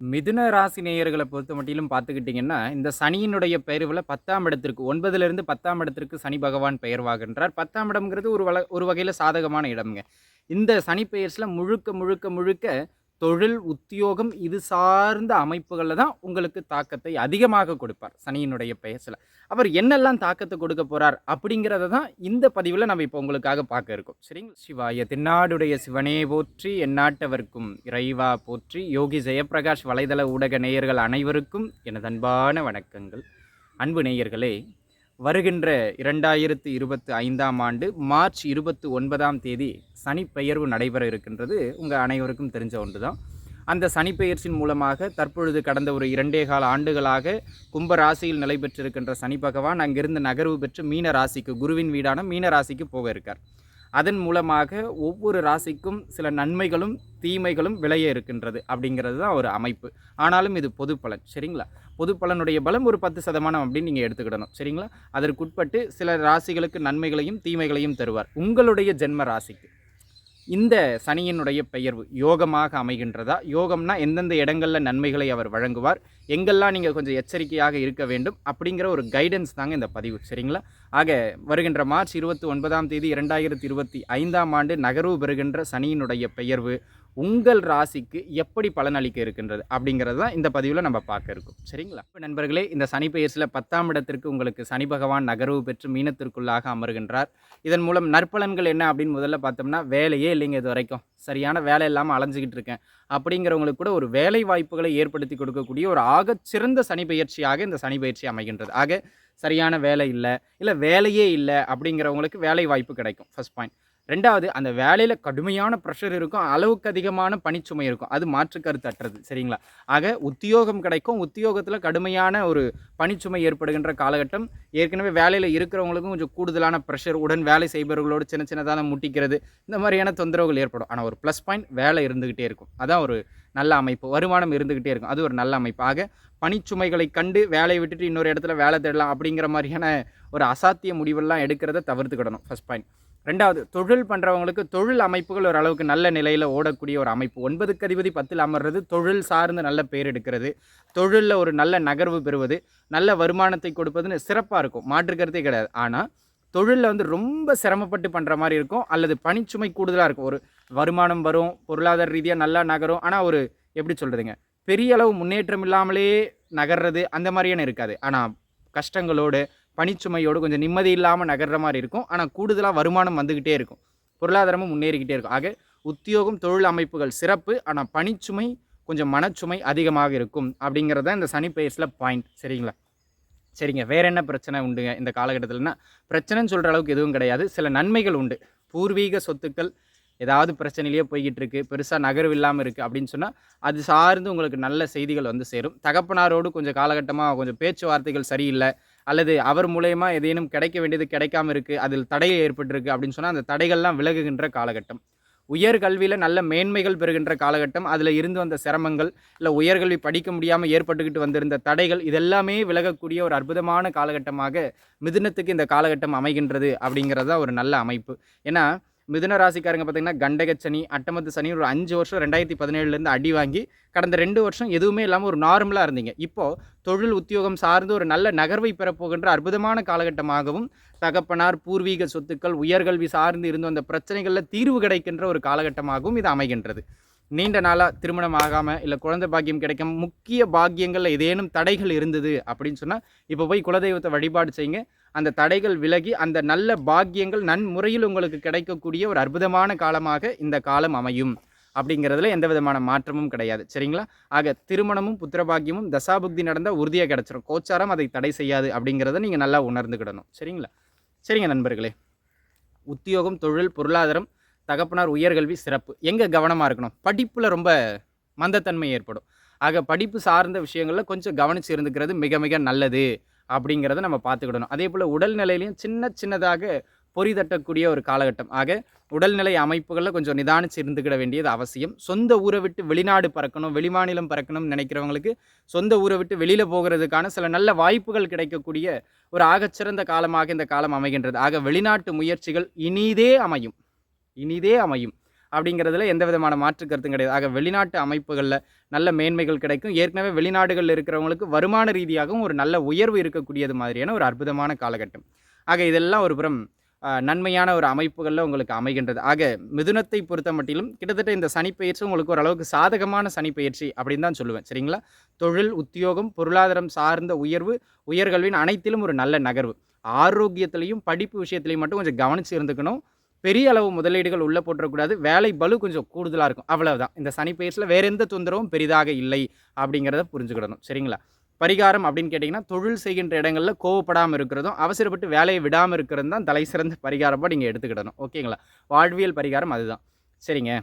மிதுன ராசி நேயர்களை பொறுத்த மட்டிலும் பார்த்துக்கிட்டிங்கன்னா இந்த சனியினுடைய பெயர்வில் பத்தாம் இடத்திற்கு ஒன்பதுலேருந்து பத்தாம் இடத்திற்கு சனி பகவான் பெயர்வாகின்றார். பத்தாம் இடம்ங்கிறது ஒரு வள ஒரு வகையில் சாதகமான இடம்ங்க. இந்த சனி பெயர்ஸில் முழுக்க முழுக்க முழுக்க தொழில் உத்தியோகம் இது சார்ந்த அமைப்புகளில் தான் உங்களுக்கு தாக்கத்தை அதிகமாக கொடுப்பார் சனியினுடைய பெயர்ஸில் அவர் என்னெல்லாம் தாக்கத்தை கொடுக்க போகிறார் அப்படிங்கிறத தான் இந்த பதிவில் நம்ம இப்போ உங்களுக்காக பார்க்க இருக்கோம். சரிங்களா? சிவாய தென்னாடுடைய சிவனே போற்றி எந்நாட்டவர்க்கும் இறைவா போற்றி. யோகி ஜெயப்பிரகாஷ் வலைதள ஊடக நேயர்கள் அனைவருக்கும் எனது அன்பான வணக்கங்கள். அன்பு நேயர்களே வருகின்ற இரண்டாயிரத்து இருபத்து ஐந்தாம் ஆண்டு மார்ச் இருபத்து ஒன்பதாம் தேதி சனிப்பெயர்வு நடைபெற இருக்கின்றது. உங்கள் அனைவருக்கும் தெரிஞ்ச ஒன்று தான் அந்த சனிப்பெயர்ச்சியின் மூலமாக தற்பொழுது கடந்த ஒரு இரண்டே கால ஆண்டுகளாக கும்ப ராசியில் நிலை பெற்றிருக்கின்ற சனி பகவான் அங்கிருந்து நகர்வு பெற்று மீன ராசிக்கு குருவின் வீடான மீன ராசிக்கு போக இருக்கார். அதன் மூலமாக ஒவ்வொரு ராசிக்கும் சில நன்மைகளும் தீமைகளும் விளைய இருக்கின்றது அப்படிங்கிறது தான் ஒரு அமைப்பு. ஆனாலும் இது பொது பலன் சரிங்களா? பொது பலனுடைய பலம் ஒரு பத்து சதமானம் அப்படின்னு நீங்கள் எடுத்துக்கிடணும் சரிங்களா? அதற்குட்பட்டு சில ராசிகளுக்கு நன்மைகளையும் தீமைகளையும் தருவார். உங்களுடைய ஜென்ம ராசிக்கு இந்த சனியினுடைய பெயர்வு யோகமாக அமைகின்றதா? யோகம்னா எந்தெந்த இடங்களில் நன்மைகளை அவர் வழங்குவார்? எங்கெல்லாம் நீங்கள் கொஞ்சம் எச்சரிக்கையாக இருக்க வேண்டும் அப்படிங்கிற ஒரு கைடன்ஸ் தாங்க இந்த பதிவு சரிங்களா? ஆக வருகின்ற மார்ச் இருபத்தி ஒன்பதாம் தேதி இரண்டாயிரத்தி இருபத்தி ஐந்தாம் ஆண்டு நகர்வு பெறுகின்ற சனியினுடைய பெயர்வு உங்கள் ராசிக்கு எப்படி பலனளிக்க இருக்கின்றது அப்படிங்கிறது தான் இந்த பதிவில் நம்ம பார்க்க இருக்கோம் சரிங்களா? இப்போ நண்பர்களே இந்த சனி பெயர்ச்சியில் பத்தாம் இடத்திற்கு உங்களுக்கு சனி பகவான் நகர்வு பெற்று மீனத்திற்குள்ளாக அமர்கின்றார். இதன் மூலம் நற்பலன்கள் என்ன அப்படின்னு முதல்ல பார்த்தோம்னா வேலையே இல்லைங்க இது வரைக்கும். சரியான வேலை இல்லாமல் அலைஞ்சிக்கிட்டு இருக்கேன். அப்படிங்கிறவங்களுக்கு கூட ஒரு வேலை வாய்ப்புகளை ஏற்படுத்தி கொடுக்கக்கூடிய ஒரு ஆகச் சிறந்த சனி பயிற்சியாக இந்த சனி பயிற்சி அமைகின்றது. ஆக சரியான வேலை இல்லை இல்லை வேலையே இல்லை அப்படிங்கிறவங்களுக்கு வேலை வாய்ப்பு கிடைக்கும். ஃபஸ்ட் பாயிண்ட் ரெண்டாவது அந்த வேலையில் கடுமையான ப்ரெஷர் இருக்கும் அளவுக்கு அதிகமான பணிச்சுமை இருக்கும். அது மாற்று கருத்து அற்றது சரிங்களா? ஆக உத்தியோகம் கிடைக்கும். உத்தியோகத்தில் கடுமையான ஒரு பணிச்சுமை ஏற்படுகின்ற காலகட்டம். ஏற்கனவே வேலையில் இருக்கிறவங்களுக்கும் கொஞ்சம் கூடுதலான ப்ரெஷர் உடன் வேலை செய்பவர்களோடு சின்ன சின்னதான முட்டிக்கிறது இந்த மாதிரியான தொந்தரவுகள் ஏற்படும். ஆனால் ஒரு ப்ளஸ் பாயிண்ட் வேலை இருந்துக்கிட்டே இருக்கும். அதான் ஒரு நல்ல அமைப்பு. வருமானம் இருந்துக்கிட்டே இருக்கும். அது ஒரு நல்ல அமைப்பு. ஆக பணிச்சுமைகளை கண்டு வேலையை விட்டுட்டு இன்னொரு இடத்துல வேலை தேடலாம் அப்படிங்கிற மாதிரியான ஒரு அசாத்திய முடிவெல்லாம் எடுக்கிறத தவிர்த்துக்கிடணும். ஃபஸ்ட் பாயிண்ட் ரெண்டாவது தொழில் பண்ணுறவங்களுக்கு தொழில் அமைப்புகள் ஓரளவுக்கு நல்ல நிலையில் ஓடக்கூடிய ஒரு அமைப்பு. ஒன்பதுக்கு அதிபதி பத்தில் அமர்றது தொழில் சார்ந்து நல்ல பேர் எடுக்கிறது தொழிலில் ஒரு நல்ல நகர்வு பெறுவது நல்ல வருமானத்தை கொடுப்பதுன்னு சிறப்பாக இருக்கும். மாற்று கருத்தே கிடையாது. ஆனால் தொழிலில் வந்து ரொம்ப சிரமப்பட்டு பண்ணுற மாதிரி இருக்கும் அல்லது பணிச்சுமை கூடுதலாக இருக்கும். ஒரு வருமானம் வரும் பொருளாதார ரீதியாக நல்லா நகரும். ஆனால் ஒரு எப்படி சொல்கிறதுங்க பெரிய அளவு முன்னேற்றம் இல்லாமலே நகர்றது அந்த மாதிரியான இருக்காது. ஆனால் கஷ்டங்களோடு பணிச்சுமையோடு கொஞ்சம் நிம்மதி இல்லாமல் நகர்ற மாதிரி இருக்கும். ஆனால் கூடுதலாக வருமானம் வந்துக்கிட்டே இருக்கும். பொருளாதாரமும் முன்னேறிக்கிட்டே இருக்கும். ஆக உத்தியோகம் தொழில் அமைப்புகள் சிறப்பு. ஆனால் பணிச்சுமை கொஞ்சம் மனச்சுமை அதிகமாக இருக்கும். அப்படிங்கிறது தான் இந்த சனி பெயர்ஸில் பாயிண்ட் சரிங்களா? சரிங்க. வேற என்ன பிரச்சனை உண்டுங்க இந்த காலகட்டத்தில்னா? பிரச்சனைன்னு சொல்கிற அளவுக்கு எதுவும் கிடையாது. சில நன்மைகள் உண்டு. பூர்வீக சொத்துக்கள் ஏதாவது பிரச்சனையிலேயே போய்கிட்டு இருக்கு பெருசாக நகர்வு இல்லாமல் இருக்குது அப்படின்னு சொன்னால் அது சார்ந்து உங்களுக்கு நல்ல செய்திகள் வந்து சேரும். தகப்பனாரோடு கொஞ்சம் காலகட்டமாக கொஞ்சம் பேச்சுவார்த்தைகள் சரியில்லை. அல்லது அவர் மூலயமா ஏதேனும் கிடைக்க வேண்டியது கிடைக்காம இருக்குது அதில் தடை ஏற்பட்டிருக்கு அப்படின்னு சொன்னால் அந்த தடைகள்லாம் விலகுகின்ற காலகட்டம். உயர்கல்வியில் நல்ல மேன்மைகள் பெறுகின்ற காலகட்டம் அதில் இருந்து வந்த சிரமங்கள் இல்லை உயர்கல்வி படிக்க முடியாமல் ஏற்பட்டுக்கிட்டு வந்திருந்த தடைகள் இதெல்லாமே விலகக்கூடிய ஒரு அற்புதமான காலகட்டமாக மிதுனத்துக்கு இந்த காலகட்டம் அமைகின்றது அப்படிங்கிறது தான் ஒரு நல்ல அமைப்பு. ஏன்னா மிதுன ராசிக்காரங்க பார்த்தீங்கன்னா கண்டக சனி அட்டமத்து சனி ஒரு அஞ்சு வருஷம் ரெண்டாயிரத்தி பதினேழுலேருந்து அடி வாங்கி கடந்த ரெண்டு வருஷம் எதுவுமே இல்லாமல் ஒரு நார்மலாக இருந்தீங்க. இப்போது தொழில் உத்தியோகம் சார்ந்து ஒரு நல்ல நகர்வை பெறப்போகின்ற அற்புதமான காலகட்டமாகவும் தகப்பனார் பூர்வீக சொத்துக்கள் உயர்கல்வி சார்ந்து இருந்து அந்த பிரச்சனைகளில் தீர்வு கிடைக்கின்ற ஒரு காலகட்டமாகவும் இது அமைகின்றது. நீண்ட நாளாக திருமணம் ஆகாமல் இல்லை குழந்தை பாக்கியம் கிடைக்கும் முக்கிய பாக்கியங்களில் ஏதேனும் தடைகள் இருந்தது அப்படின்னு சொன்னால் இப்போ போய் குலதெய்வத்தை வழிபாடு செய்யுங்க. அந்த தடைகள் விலகி அந்த நல்ல பாக்கியங்கள் நன்முறையில் உங்களுக்கு கிடைக்கக்கூடிய ஒரு அற்புதமான காலமாக இந்த காலம் அமையும். அப்படிங்கிறதுல எந்த விதமான மாற்றமும் கிடையாது. சரிங்களா? ஆக திருமணமும் புத்திரபாக்கியமும் தசாபுக்தி நடந்தால் உறுதியாக கிடச்சிரும். கோச்சாரம் அதை தடை செய்யாது அப்படிங்கிறத நீங்கள் நல்லா உணர்ந்துக்கிடணும். சரிங்களா? சரிங்க நண்பர்களே. உத்தியோகம் தொழில் பொருளாதாரம் தகப்பனார் உயர்கல்வி சிறப்பு. எங்கே கவனமாக இருக்கணும்? படிப்பில் ரொம்ப மந்தத்தன்மை ஏற்படும். ஆக படிப்பு சார்ந்த விஷயங்களில் கொஞ்சம் கவனித்து இருந்துக்கிறது மிக மிக நல்லது. அப்படிங்கிறத நம்ம பார்த்துக்கிடணும். அதே போல் உடல்நிலையிலையும் சின்ன சின்னதாக பொறி தட்டக்கூடிய ஒரு காலகட்டம். ஆக உடல்நிலை அமைப்புகளில் கொஞ்சம் நிதானிச்சு இருந்துக்கிட வேண்டியது அவசியம். சொந்த ஊரை விட்டு வெளிநாடு பறக்கணும் வெளிமாநிலம் பறக்கணும்னு நினைக்கிறவங்களுக்கு சொந்த ஊரை விட்டு வெளியில் போகிறதுக்கான சில நல்ல வாய்ப்புகள் கிடைக்கக்கூடிய ஒரு ஆகச்சிறந்த காலமாக இந்த காலம் அமைகின்றது. ஆக வெளிநாட்டு முயற்சிகள் இனிதே அமையும். இனிதே அமையும். அப்படிங்கிறதுல எந்த விதமான மாற்று கருத்தும் கிடையாது. ஆக வெளிநாட்டு அமைப்புகளில் நல்ல மேன்மைகள் கிடைக்கும். ஏற்கனவே வெளிநாடுகளில் இருக்கிறவங்களுக்கு வருமான ரீதியாகவும் ஒரு நல்ல உயர்வு இருக்கக்கூடியது மாதிரியான ஒரு அற்புதமான காலகட்டம். ஆக இதெல்லாம் ஒரு புறம் நன்மையான ஒரு அமைப்புகளில் உங்களுக்கு அமைகின்றது. ஆக மிதுனத்தை பொறுத்த மட்டிலும் கிட்டத்தட்ட இந்த சனிப்பயிற்சி உங்களுக்கு ஓரளவுக்கு சாதகமான சனிப்பயிற்சி அப்படின்னு தான் சொல்லுவேன். சரிங்களா? தொழில் உத்தியோகம் பொருளாதாரம் சார்ந்த உயர்வு உயர்கல்வின் அனைத்திலும் ஒரு நல்ல நகர்வு. ஆரோக்கியத்திலையும் படிப்பு விஷயத்துலையும் மட்டும் கொஞ்சம் கவனித்து இருந்துக்கணும். பெரிய அளவு முதலீடுகள் உள்ளே போட்டுறக்கூடாது வேலை பலு கொஞ்சம் கூடுதலாக இருக்கும். அவ்வளவுதான். இந்த சனி பயிற்சியில் வேற எந்த தொந்தரவும் பெரிதாக இல்லை அப்படிங்கிறத புரிஞ்சுக்கிடணும். சரிங்களா? பரிகாரம் அப்படின்னு கேட்டிங்கன்னா தொழில் செய்கின்ற இடங்களில் கோவப்படாமல் இருக்கிறதும் அவசரப்பட்டு வேலையை விடாமல் இருக்கிறது தான் தலை சிறந்த பரிகாரமாக நீங்கள் எடுத்துக்கிடணும். ஓகேங்களா? வாழ்வியல் பரிகாரம் அதுதான். சரிங்க.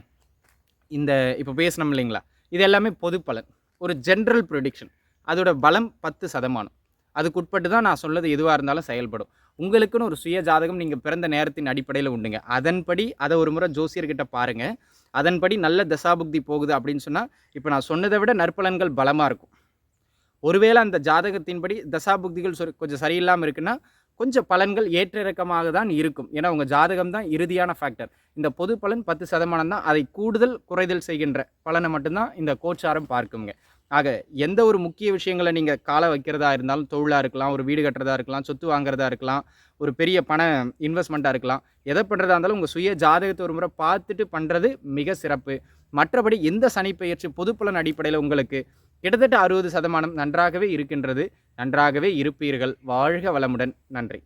இந்த இப்போ பேசணும் இல்லைங்களா? இது எல்லாமே பொது பலன். ஒரு ஜென்ரல் ப்ரொடிக்ஷன் அதோட பலம் பத்து சதமானம். அதுக்குட்பட்டு தான் நான் சொல்லது எதுவாக இருந்தாலும் செயல்படும். உங்களுக்குன்னு ஒரு சுய ஜாதகம் நீங்கள் பிறந்த நேரத்தின் அடிப்படையில் உண்டுங்க. அதன்படி அதை ஒரு முறை ஜோசியர்கிட்ட பாருங்கள் அதன்படி நல்ல தசாபுக்தி போகுது அப்படின்னு சொன்னால் இப்போ நான் சொன்னதை விட நற்பலன்கள் பலமாக இருக்கும். ஒருவேளை அந்த ஜாதகத்தின்படி தசாபுக்திகள் சொ- கொஞ்சம் சரியில்லாமல் இருக்குன்னா கொஞ்சம் பலன்கள் ஏற்றிறக்கமாக தான் இருக்கும். ஏன்னா உங்கள் ஜாதகம் தான் இறுதியான ஃபேக்டர் இந்த பொது பலன் பத்து சதமானம் தான். அதை கூடுதல் குறைதல் செய்கின்ற பலனை மட்டும்தான் இந்த கோச்சாரம் பார்க்குங்க. ஆக எந்த ஒரு முக்கிய விஷயங்களை நீங்கள் காலை வைக்கிறதா இருந்தாலும் தொழிலாக இருக்கலாம் ஒரு வீடு கட்டுறதா இருக்கலாம் சொத்து வாங்குறதா இருக்கலாம் ஒரு பெரிய பண இன்வெஸ்ட்மெண்ட்டாக இருக்கலாம் எதை பண்ணுறதா இருந்தாலும் உங்கள் சுய ஜாதகத்தை ஒரு முறை பார்த்துட்டு பண்ணுறது மிக சிறப்பு. மற்றபடி எந்த சனிப்பெயர்ச்சி பொதுப்பலன் அடிப்படையில் உங்களுக்கு கிட்டத்தட்ட அறுபது சதமானம் நன்றாகவே இருக்கின்றது. நன்றாகவே இருப்பீர்கள். வாழ்க வளமுடன். நன்றி.